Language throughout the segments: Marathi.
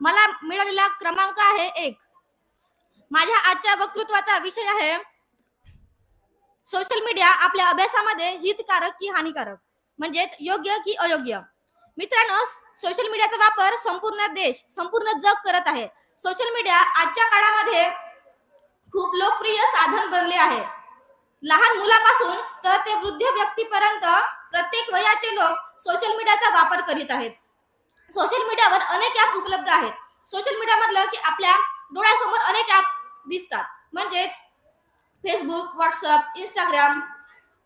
मला मिळालेला क्रमांक आहे एक. माझ्या आजच्या वक्तृत्वाचा विषय आहे सोशल मीडिया आपल्या अभ्यासामध्ये हितकारक की हानिकारक. म्हणजेच योग्य की अयोग्य. मित्रांनो सोशल मीडियाचा वापर संपूर्ण देश संपूर्ण जग करत आहे. सोशल मीडिया आजच्या काळामध्ये खूप लोकप्रिय साधन बनले आहे. लहान मुलापासून तर ते वृद्ध व्यक्तीपर्यंत प्रत्येक वयाचे लोक सोशल मीडियाचा वापर करीत आहेत. सोशल मीडियावर अनेक ऍप उपलब्ध आहेत. सोशल मीडिया म्हटलं की आपल्या डोळ्यासमोर अनेक ऍप दिसतात. म्हणजेच फेसबुक व्हॉट्सअप इंस्टाग्राम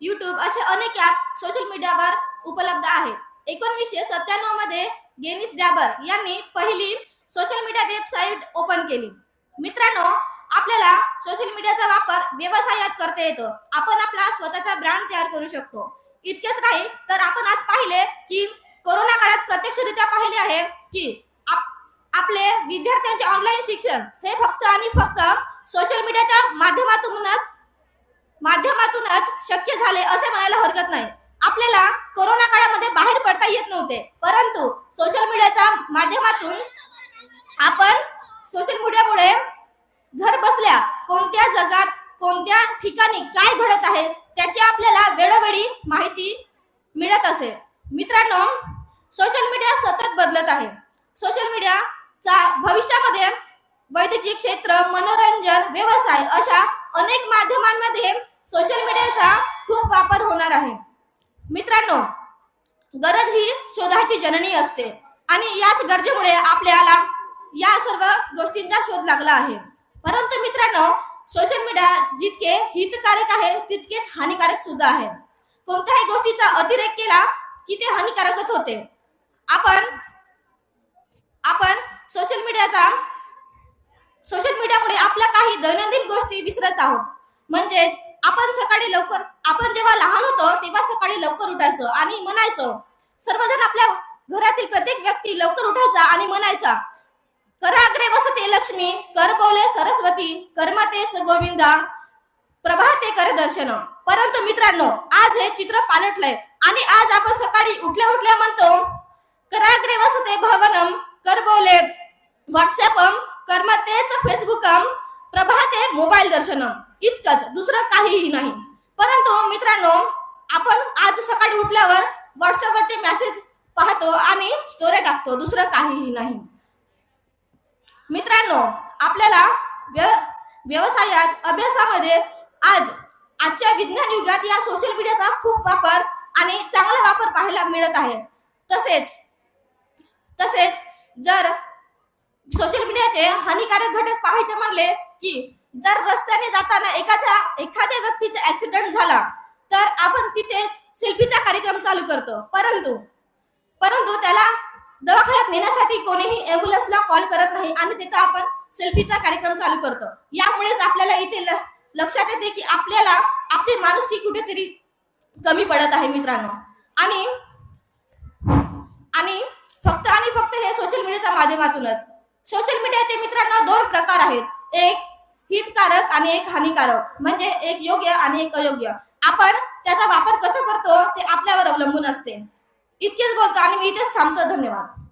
युट्यूब असे अनेक ऍप सोशल मीडियावर उपलब्ध आहेत. एकोणवीसशे सत्त्याण्णवमध्ये गेनिस डॅबर यांनी पहिली सोशल मीडिया वेबसाईट ओपन केली. मित्रांनो आपल्याला सोशल मीडियाचा वापर व्यवसायात करता येतो. आपण आपला स्वतःचा ब्रँड तयार करू शकतो. इतकेच नाही तर आपण आज पाहिले की कोरोना काळात प्रत्यक्षरित्या पाहिले आहे की आप- आपले विद्यार्थ्यांचे ऑनलाईन शिक्षण हे फक्त आणि फक्त सोशल मीडियाच्या माध्यमातूनच माध्यमातूनच शक्य झाले असे म्हणायला हरकत नाही. आपल्याला कोरोना काळामध्ये बाहेर पडता येत नव्हते. परंतु सोशल मीडियाच्या माध्यमातून आपण सोशल मीडियामुळे घर बसल्या कोणत्या जगात कोणत्या ठिकाणी काय घडत आहे त्याची आपल्याला वेळोवेळी माहिती मिळत असेल मित्रांनो सोशल मीडिया सतत बदलत आहे. सोशल मीडियाचा भविष्यामध्ये वैद्यकीय क्षेत्र मनोरंजन व्यवसाय अशा अनेक माध्यमांमध्ये सोशल मीडियाचा खूप वापर होणार आहे. मित्रांनो गरज ही शोधाची जननी असते आणि याच गरजेमुळे आपल्याला या सर्व गोष्टींचा शोध लागला आहे. परंतु मित्रांनो सोशल मीडिया जितके हितकारक आहे तितकेच हानिकारक सुद्धा आहे. कोणत्याही गोष्टीचा अतिरेक केला की ते हानिकारकच होते. आपण आपण सोशल मीडियाचा सोशल मीडियामुळे आपल्या काही दैनंदिन गोष्टी विसरत आहोत. म्हणजेच आपण सकाळी लवकर आपण जेव्हा लहान होतो तेव्हा सकाळी लवकर उठायचो आणि म्हणायचो. सर्वजण आपल्या घरातील प्रत्येक व्यक्ती लवकर उठायचा आणि म्हणायचा कराग्रे वसते लक्ष्मी कर बोले सरस्वती कर्मतेच गोविंदा प्रभाते कर दर्शन. परंतु मित्रांनो आज हे चित्र पालटलंय आणि आज आपण सकाळी उठल्या उठल्या म्हणतो कराग्रे वसते भवनम करबोले। व्हॉट्सअपम कर्मतेच फेसबुकम प्रभाते मोबाईल दर्शनम इतकंच दुसरं काहीही नाही। परंतु मित्रांनो आपण आज सकाळी उठल्यावर व्हॉट्सअपवरचे मेसेज पाहतो आणि स्टोरी टाकतो दुसरं काहीही नाही। मित्रांनो आपल्याला व्य- व्यवसायात अभ्यासामध्ये आज आजच्या विज्ञान युगात या सोशल मीडियाचा खूप वापर आणि चांगला वापर पाहायला मिळत आहे। तसेच तसेच जर सोशल मीडियाचे हानिकारक घटक पाहायचे म्हणले की जर रस्त्याने जाताना एकाचा एखाद्या व्यक्तीचा ऍक्सिडेंट झाला तर आपण तिथेच सेल्फीचा कार्यक्रम चालू करतो. परंतु परंतु त्याला दवाखान्यात नेण्यासाठी कोणीही ॲम्ब्युलन्सला कॉल करत नाही आणि तिथं आपण सेल्फीचा कार्यक्रम चालू करतो. यामुळेच आपल्याला इथे ल- लक्षात येते की आपल्याला आपली माणुसकी कुठेतरी कमी पडत आहे मित्रांनो. आणि फक्त आणि फक्त हे सोशल मीडियाच्या माध्यमातूनच. सोशल मीडियाचे मित्रांनो दोन प्रकार आहेत. एक हितकारक आणि एक हानिकारक. म्हणजे एक योग्य आणि एक अयोग्य. आपण त्याचा वापर कसं करतो ते आपल्यावर अवलंबून असते. इतकेच बोलतो आणि मी इथेच थांबतो. धन्यवाद.